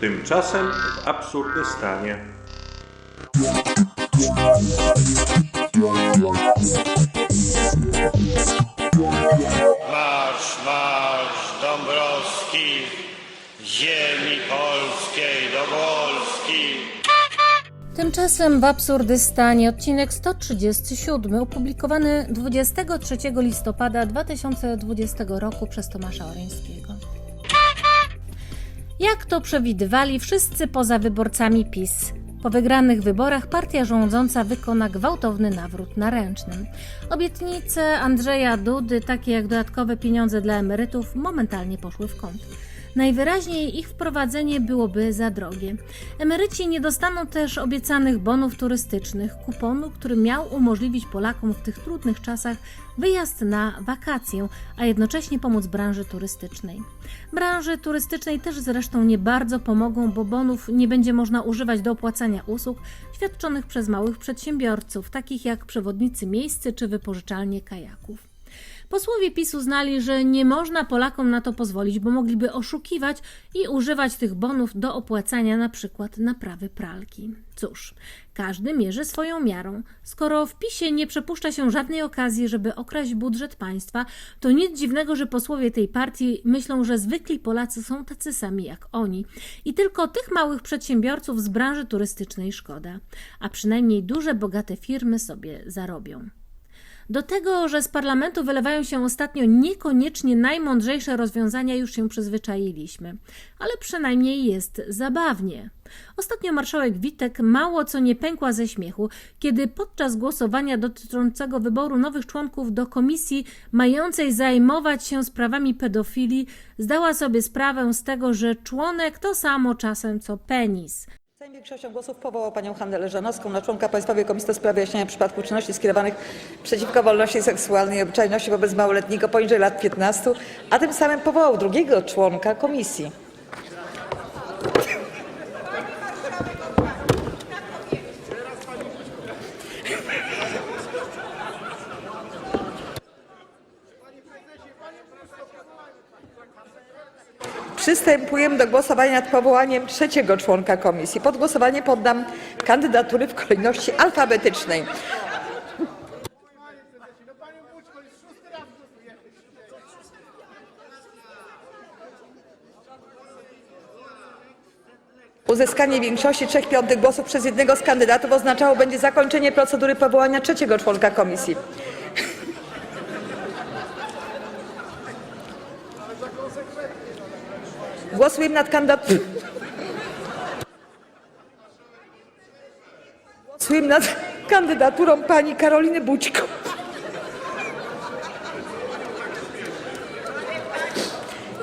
Tymczasem w Absurdystanie. Marsz, marsz Dąbrowski, ziemi polskiej do Wolski. Tymczasem w Absurdystanie odcinek 137 opublikowany 23 listopada 2020 roku przez Tomasza Oreńskiego. Jak to przewidywali wszyscy poza wyborcami PiS? Po wygranych wyborach partia rządząca wykona gwałtowny nawrót na ręcznym. Obietnice Andrzeja Dudy, takie jak dodatkowe pieniądze dla emerytów, momentalnie poszły w kąt. Najwyraźniej ich wprowadzenie byłoby za drogie. Emeryci nie dostaną też obiecanych bonów turystycznych, kuponu, który miał umożliwić Polakom w tych trudnych czasach wyjazd na wakacje, a jednocześnie pomóc branży turystycznej. Branży turystycznej też zresztą nie bardzo pomogą, bo bonów nie będzie można używać do opłacania usług świadczonych przez małych przedsiębiorców, takich jak przewodnicy miejscy czy wypożyczalnie kajaków. Posłowie PiS uznali, że nie można Polakom na to pozwolić, bo mogliby oszukiwać i używać tych bonów do opłacania na przykład naprawy pralki. Cóż, każdy mierzy swoją miarą. Skoro w PiSie nie przepuszcza się żadnej okazji, żeby okraść budżet państwa, to nic dziwnego, że posłowie tej partii myślą, że zwykli Polacy są tacy sami jak oni. I tylko tych małych przedsiębiorców z branży turystycznej szkoda. A przynajmniej duże, bogate firmy sobie zarobią. Do tego, że z parlamentu wylewają się ostatnio niekoniecznie najmądrzejsze rozwiązania, już się przyzwyczailiśmy, ale przynajmniej jest zabawnie. Ostatnio marszałek Witek mało co nie pękła ze śmiechu, kiedy podczas głosowania dotyczącego wyboru nowych członków do komisji mającej zajmować się sprawami pedofilii, zdała sobie sprawę z tego, że członek to samo czasem co penis. Sejm większością głosów powołał panią Handelę Żanowską na członka Państwowej Komisji do spraw wyjaśniania przypadków czynności skierowanych przeciwko wolności seksualnej i obyczajności wobec małoletniego poniżej lat 15, a tym samym powołał drugiego członka komisji. Przystępujemy do głosowania nad powołaniem trzeciego członka komisji. Pod głosowanie poddam kandydatury w kolejności alfabetycznej. Uzyskanie większości 3 piątych głosów przez jednego z kandydatów oznaczało będzie zakończenie procedury powołania trzeciego członka komisji. Głosujemy nad kandydaturą. Głosujemy nad kandydaturą pani Karoliny Bućko.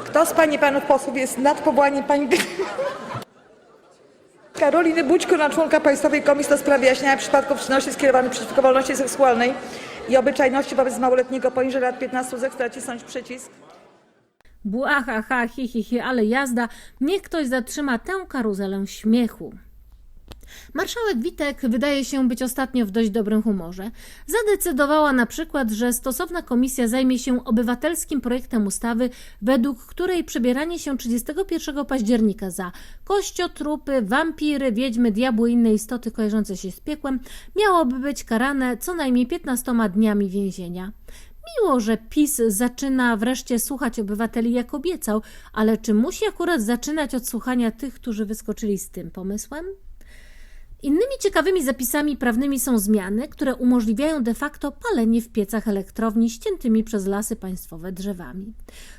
Kto z pań i panów posłów jest nad powołaniem pani Karoliny Bućko na członka Państwowej Komisji do spraw wyjaśniania przypadków czynności skierowanych przeciwko wolności seksualnej i obyczajności wobec małoletniego poniżej lat 15 zechce nacisnąć przycisk. Błaha, ha, hi, hi, hi, ale jazda. Niech ktoś zatrzyma tę karuzelę śmiechu. Marszałek Witek wydaje się być ostatnio w dość dobrym humorze. Zadecydowała na przykład, że stosowna komisja zajmie się obywatelskim projektem ustawy, według której przebieranie się 31 października za kościotrupy, wampiry, wiedźmy, diabły i inne istoty kojarzące się z piekłem miałoby być karane co najmniej 15 dniami więzienia. Miło, że PiS zaczyna wreszcie słuchać obywateli jak obiecał, ale czy musi akurat zaczynać od słuchania tych, którzy wyskoczyli z tym pomysłem? Innymi ciekawymi zapisami prawnymi są zmiany, które umożliwiają de facto palenie w piecach elektrowni ściętymi przez lasy państwowe drzewami.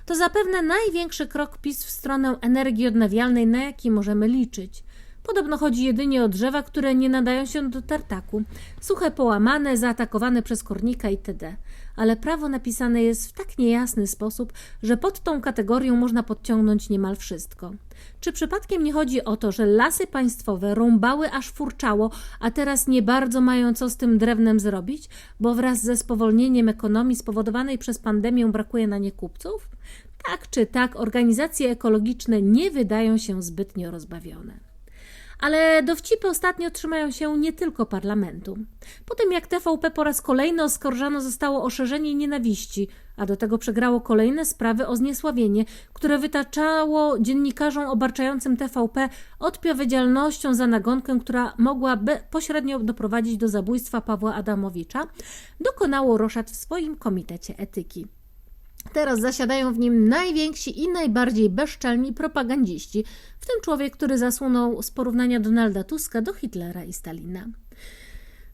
To zapewne największy krok PiS w stronę energii odnawialnej, na jaki możemy liczyć. Podobno chodzi jedynie o drzewa, które nie nadają się do tartaku, suche połamane, zaatakowane przez kornika itd. Ale prawo napisane jest w tak niejasny sposób, że pod tą kategorią można podciągnąć niemal wszystko. Czy przypadkiem nie chodzi o to, że lasy państwowe rąbały aż furczało, a teraz nie bardzo mają co z tym drewnem zrobić, bo wraz ze spowolnieniem ekonomii spowodowanej przez pandemię brakuje na nie kupców? Tak czy tak, organizacje ekologiczne nie wydają się zbytnio rozbawione. Ale dowcipy ostatnio trzymają się nie tylko parlamentu. Po tym jak TVP po raz kolejny oskarżano zostało o szerzenie nienawiści, a do tego przegrało kolejne sprawy o zniesławienie, które wytaczało dziennikarzom obarczającym TVP odpowiedzialnością za nagonkę, która mogła pośrednio doprowadzić do zabójstwa Pawła Adamowicza, dokonało Roszad w swoim komitecie etyki. Teraz zasiadają w nim najwięksi i najbardziej bezczelni propagandziści, w tym człowiek, który zasunął z porównania Donalda Tuska do Hitlera i Stalina.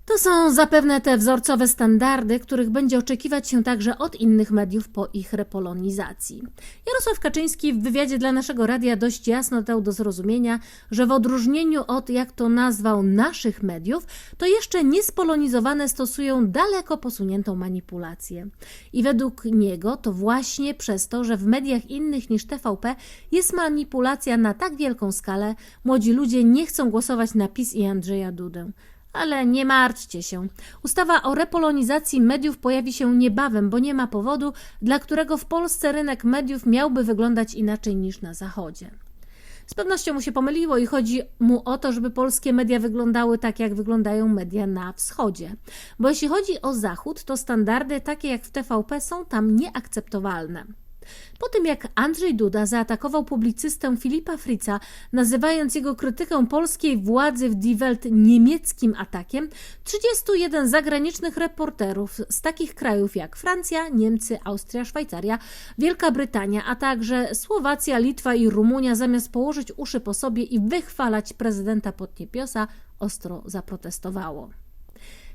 To są zapewne te wzorcowe standardy, których będzie oczekiwać się także od innych mediów po ich repolonizacji. Jarosław Kaczyński w wywiadzie dla naszego radia dość jasno dał do zrozumienia, że w odróżnieniu od, jak to nazwał, naszych mediów, to jeszcze niespolonizowane stosują daleko posuniętą manipulację. I według niego to właśnie przez to, że w mediach innych niż TVP jest manipulacja na tak wielką skalę, młodzi ludzie nie chcą głosować na PiS i Andrzeja Dudę. Ale nie martwcie się. Ustawa o repolonizacji mediów pojawi się niebawem, bo nie ma powodu, dla którego w Polsce rynek mediów miałby wyglądać inaczej niż na Zachodzie. Z pewnością mu się pomyliło i chodzi mu o to, żeby polskie media wyglądały tak, jak wyglądają media na wschodzie. Bo jeśli chodzi o Zachód, to standardy takie jak w TVP są tam nieakceptowalne. Po tym jak Andrzej Duda zaatakował publicystę Filipa Fritza, nazywając jego krytykę polskiej władzy w Die Welt niemieckim atakiem, 31 zagranicznych reporterów z takich krajów jak Francja, Niemcy, Austria, Szwajcaria, Wielka Brytania, a także Słowacja, Litwa i Rumunia, zamiast położyć uszy po sobie i wychwalać prezydenta Podniepiosa, ostro zaprotestowało.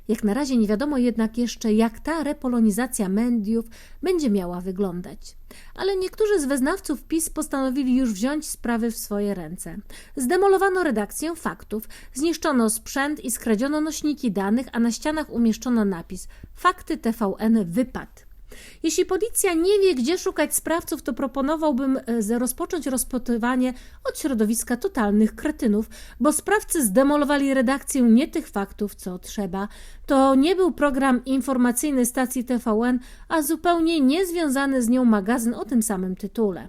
Jak na razie nie wiadomo jednak jeszcze, jak ta repolonizacja mediów będzie miała wyglądać. Ale niektórzy z wyznawców PiS postanowili już wziąć sprawy w swoje ręce. Zdemolowano redakcję faktów, zniszczono sprzęt i skradziono nośniki danych, a na ścianach umieszczono napis Fakty TVN wypad. Jeśli policja nie wie, gdzie szukać sprawców, to proponowałbym e, rozpocząć rozpytywanie od środowiska totalnych kretynów, bo sprawcy zdemolowali redakcję nie tych faktów, co trzeba. To nie był program informacyjny stacji TVN, a zupełnie niezwiązany z nią magazyn o tym samym tytule.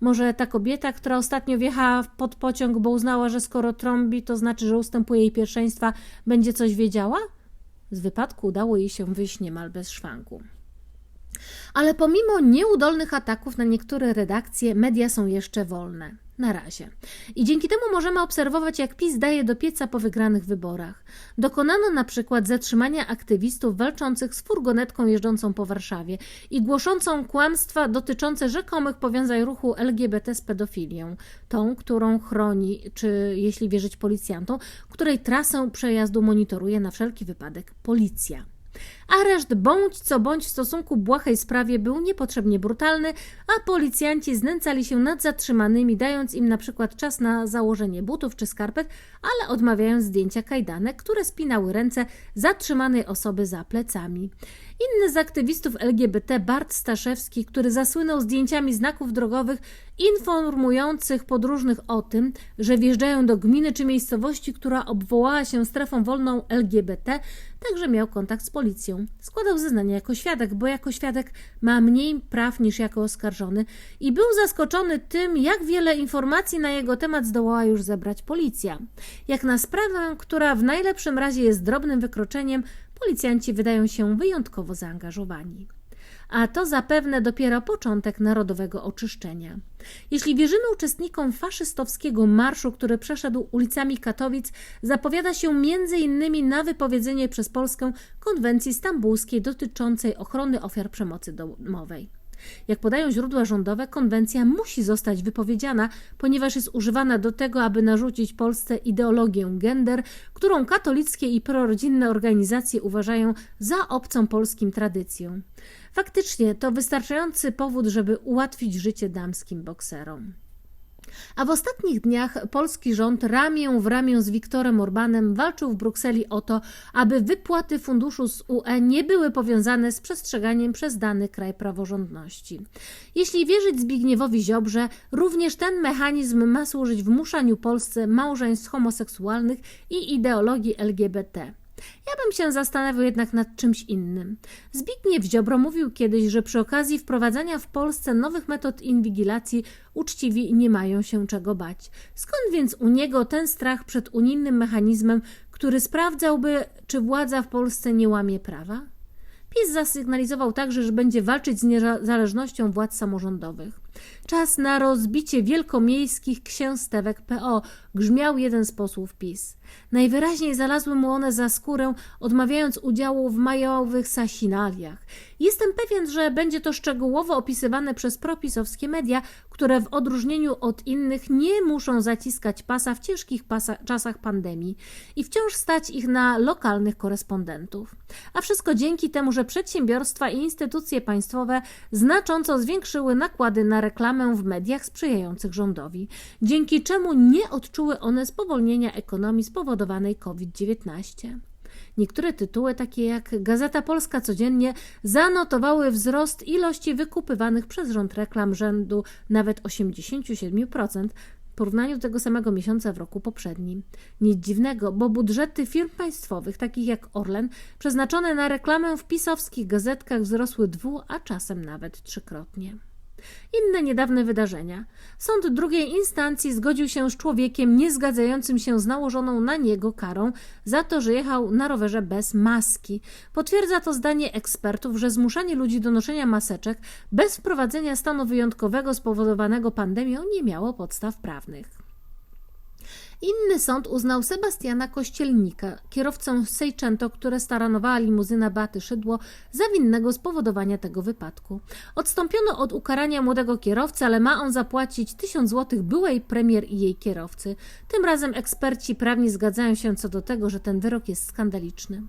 Może ta kobieta, która ostatnio wjechała pod pociąg, bo uznała, że skoro trąbi, to znaczy, że ustępuje jej pierwszeństwa, będzie coś wiedziała? Z wypadku udało jej się wyjść niemal bez szwanku. Ale pomimo nieudolnych ataków na niektóre redakcje, media są jeszcze wolne. Na razie. I dzięki temu możemy obserwować, jak PiS daje do pieca po wygranych wyborach. Dokonano na przykład zatrzymania aktywistów walczących z furgonetką jeżdżącą po Warszawie i głoszącą kłamstwa dotyczące rzekomych powiązań ruchu LGBT z pedofilią. Tą, którą chroni, czy jeśli wierzyć policjantom, której trasę przejazdu monitoruje na wszelki wypadek policja. Areszt bądź co bądź w stosunku błahej sprawie był niepotrzebnie brutalny, a policjanci znęcali się nad zatrzymanymi, dając im na przykład czas na założenie butów czy skarpet, ale odmawiając zdjęcia kajdanek, które spinały ręce zatrzymanej osoby za plecami. Inny z aktywistów LGBT, Bart Staszewski, który zasłynął zdjęciami znaków drogowych informujących podróżnych o tym, że wjeżdżają do gminy czy miejscowości, która obwołała się strefą wolną LGBT, także miał kontakt z policją. Składał zeznania jako świadek, bo jako świadek ma mniej praw niż jako oskarżony i był zaskoczony tym, jak wiele informacji na jego temat zdołała już zebrać policja. Jak na sprawę, która w najlepszym razie jest drobnym wykroczeniem, policjanci wydają się wyjątkowo zaangażowani. A to zapewne dopiero początek narodowego oczyszczenia. Jeśli wierzymy uczestnikom faszystowskiego marszu, który przeszedł ulicami Katowic, zapowiada się innymi na wypowiedzenie przez Polskę konwencji stambulskiej dotyczącej ochrony ofiar przemocy domowej. Jak podają źródła rządowe, konwencja musi zostać wypowiedziana, ponieważ jest używana do tego, aby narzucić Polsce ideologię gender, którą katolickie i prorodzinne organizacje uważają za obcą polskim tradycją. Faktycznie to wystarczający powód, żeby ułatwić życie damskim bokserom. A w ostatnich dniach polski rząd ramię w ramię z Viktorem Orbanem walczył w Brukseli o to, aby wypłaty funduszu z UE nie były powiązane z przestrzeganiem przez dany kraj praworządności. Jeśli wierzyć Zbigniewowi Ziobrze, również ten mechanizm ma służyć wmuszaniu Polsce małżeństw homoseksualnych i ideologii LGBT. Ja bym się zastanawiał jednak nad czymś innym. Zbigniew Ziobro mówił kiedyś, że przy okazji wprowadzania w Polsce nowych metod inwigilacji uczciwi nie mają się czego bać. Skąd więc u niego ten strach przed unijnym mechanizmem, który sprawdzałby, czy władza w Polsce nie łamie prawa? PiS zasygnalizował także, że będzie walczyć z niezależnością władz samorządowych. Czas na rozbicie wielkomiejskich księstewek PO, grzmiał jeden z posłów PiS. Najwyraźniej znalazły mu one za skórę, odmawiając udziału w majowych sasinaliach. Jestem pewien, że będzie to szczegółowo opisywane przez propisowskie media, które w odróżnieniu od innych nie muszą zaciskać pasa w ciężkich pasa czasach pandemii i wciąż stać ich na lokalnych korespondentów. A wszystko dzięki temu, że przedsiębiorstwa i instytucje państwowe znacząco zwiększyły nakłady na reklamę w mediach sprzyjających rządowi, dzięki czemu nie odczuły one spowolnienia ekonomii spowodowanej COVID-19. Niektóre tytuły, takie jak Gazeta Polska Codziennie, zanotowały wzrost ilości wykupywanych przez rząd reklam rzędu nawet 87% w porównaniu do tego samego miesiąca w roku poprzednim. Nic dziwnego, bo budżety firm państwowych, takich jak Orlen, przeznaczone na reklamę w pisowskich gazetkach wzrosły dwu, a czasem nawet trzykrotnie. Inne niedawne wydarzenia. Sąd drugiej instancji zgodził się z człowiekiem nie zgadzającym się z nałożoną na niego karą za to, że jechał na rowerze bez maski. Potwierdza to zdanie ekspertów, że zmuszanie ludzi do noszenia maseczek bez wprowadzenia stanu wyjątkowego spowodowanego pandemią nie miało podstaw prawnych. Inny sąd uznał Sebastiana Kościelnika, kierowcę Seicento, które staranowała limuzyna Baty Szydło, za winnego spowodowania tego wypadku. Odstąpiono od ukarania młodego kierowcy, ale ma on zapłacić tysiąc złotych byłej premier i jej kierowcy. Tym razem eksperci prawni zgadzają się co do tego, że ten wyrok jest skandaliczny.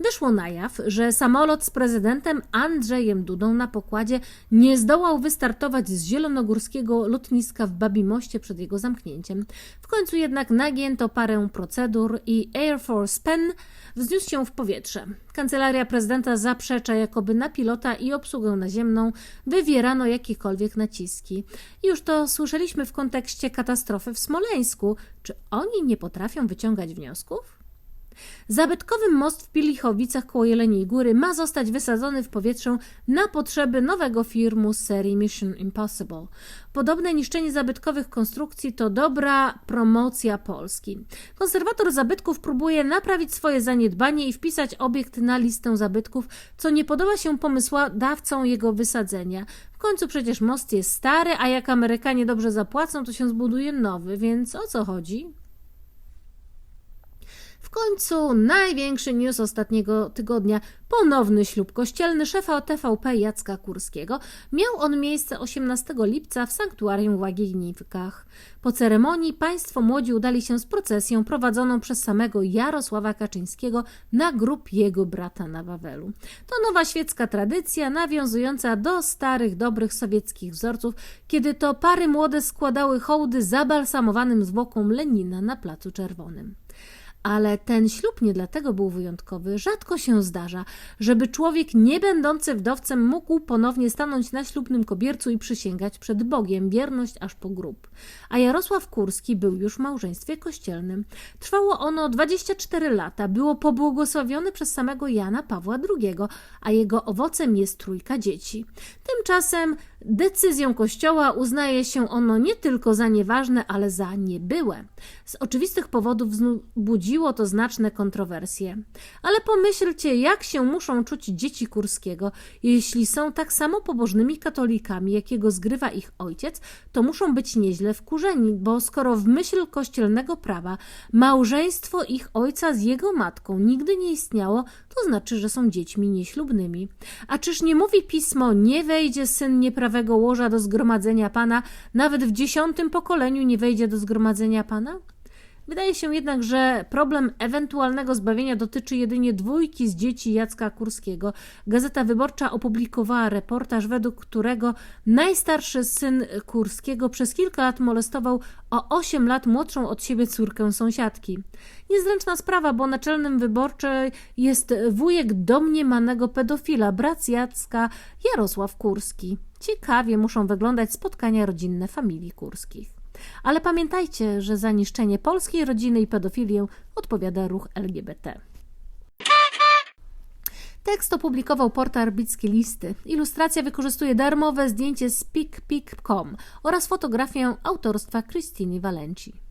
Wyszło na jaw, że samolot z prezydentem Andrzejem Dudą na pokładzie nie zdołał wystartować z zielonogórskiego lotniska w Babimoście przed jego zamknięciem. W końcu jednak nagięto parę procedur i Air Force Pen wzniósł się w powietrze. Kancelaria prezydenta zaprzecza, jakoby na pilota i obsługę naziemną wywierano jakiekolwiek naciski. Już to słyszeliśmy w kontekście katastrofy w Smoleńsku. Czy oni nie potrafią wyciągać wniosków? Zabytkowy most w Pilichowicach koło Jeleniej Góry ma zostać wysadzony w powietrze na potrzeby nowego firmu z serii Mission Impossible. Podobne niszczenie zabytkowych konstrukcji to dobra promocja Polski. Konserwator zabytków próbuje naprawić swoje zaniedbanie i wpisać obiekt na listę zabytków, co nie podoba się pomysłodawcom jego wysadzenia. W końcu przecież most jest stary, a jak Amerykanie dobrze zapłacą, to się zbuduje nowy, więc o co chodzi? Końcu największy news ostatniego tygodnia. Ponowny ślub kościelny szefa TVP Jacka Kurskiego. Miał on miejsce 18 lipca w sanktuarium w Łagiewnikach. Po ceremonii państwo młodzi udali się z procesją prowadzoną przez samego Jarosława Kaczyńskiego na grób jego brata na Wawelu. To nowa świecka tradycja nawiązująca do starych, dobrych sowieckich wzorców, kiedy to pary młode składały hołdy zabalsamowanym zwłokom Lenina na Placu Czerwonym. Ale ten ślub nie dlatego był wyjątkowy. Rzadko się zdarza, żeby człowiek nie będący wdowcem mógł ponownie stanąć na ślubnym kobiercu i przysięgać przed Bogiem wierność aż po grób. A Jarosław Kurski był już w małżeństwie kościelnym. Trwało ono 24 lata, było pobłogosławione przez samego Jana Pawła II, a jego owocem jest trójka dzieci. Tymczasem decyzją Kościoła uznaje się ono nie tylko za nieważne, ale za niebyłe. Z oczywistych powodów budziło to znaczne kontrowersje. Ale pomyślcie, jak się muszą czuć dzieci Kurskiego. Jeśli są tak samo pobożnymi katolikami, jakiego zgrywa ich ojciec, to muszą być nieźle wkurzeni, bo skoro w myśl kościelnego prawa małżeństwo ich ojca z jego matką nigdy nie istniało, to znaczy, że są dziećmi nieślubnymi. A czyż nie mówi pismo, nie wejdzie syn nieprawego łoża do zgromadzenia Pana, nawet w dziesiątym pokoleniu nie wejdzie do zgromadzenia Pana? Wydaje się jednak, że problem ewentualnego zbawienia dotyczy jedynie dwójki z dzieci Jacka Kurskiego. Gazeta Wyborcza opublikowała reportaż, według którego najstarszy syn Kurskiego przez kilka lat molestował o 8 lat młodszą od siebie córkę sąsiadki. Niezręczna sprawa, bo naczelnym wyborczej jest wujek domniemanego pedofila, brat Jacka Jarosław Kurski. Ciekawie muszą wyglądać spotkania rodzinne familii Kurskich. Ale pamiętajcie, że za niszczenie polskiej rodziny i pedofilię odpowiada ruch LGBT. Tekst opublikował portal Arbickie Listy. Ilustracja wykorzystuje darmowe zdjęcie z pikpik.com oraz fotografię autorstwa Krystyny Walenci.